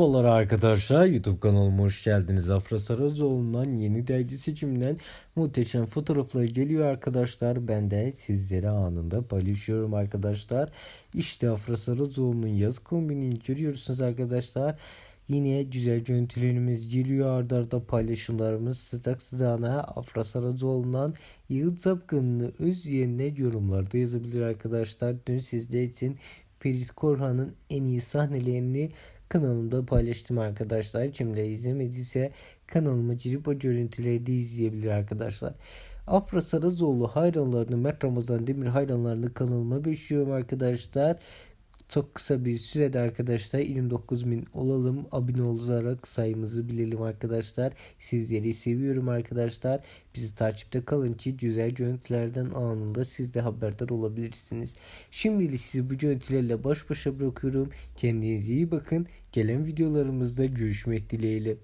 Merhabalar arkadaşlar YouTube kanalıma hoş geldiniz. Afra Sarazoğlu'ndan yeni dergi seçiminden muhteşem fotoğraflar geliyor arkadaşlar. Ben de sizlere anında paylaşıyorum arkadaşlar. İşte Afra Sarazoğlu'nun yaz kombinini görüyorsunuz arkadaşlar. Yine güzel görüntülerimiz geliyor ardarda arda paylaşımlarımız sıcak sıcağına Afra Saracoğlu'ndan Yıldız Apkın'ını öz yerine yorumlarda yazabilir arkadaşlar. Dün sizler için Ferit Korhan'ın en iyi sahnelerini kanalımda paylaştım arkadaşlar. Kimle izlemediyse kanalıma girip o görüntüleri de izleyebilir arkadaşlar. Afra Saracoğlu hayranlarını, Mert Ramazan Demir hayranlarını kanalıma bekliyorum arkadaşlar. Çok kısa bir sürede arkadaşlar 29 bin olalım. Abone olarak sayımızı bilelim arkadaşlar. Sizleri seviyorum arkadaşlar. Bizi takipte kalın ki güzel görüntülerden anında siz de haberdar olabilirsiniz. Şimdilik sizi bu görüntülerle baş başa bırakıyorum. Kendinize iyi bakın. Gelen videolarımızda görüşmek dileğiyle.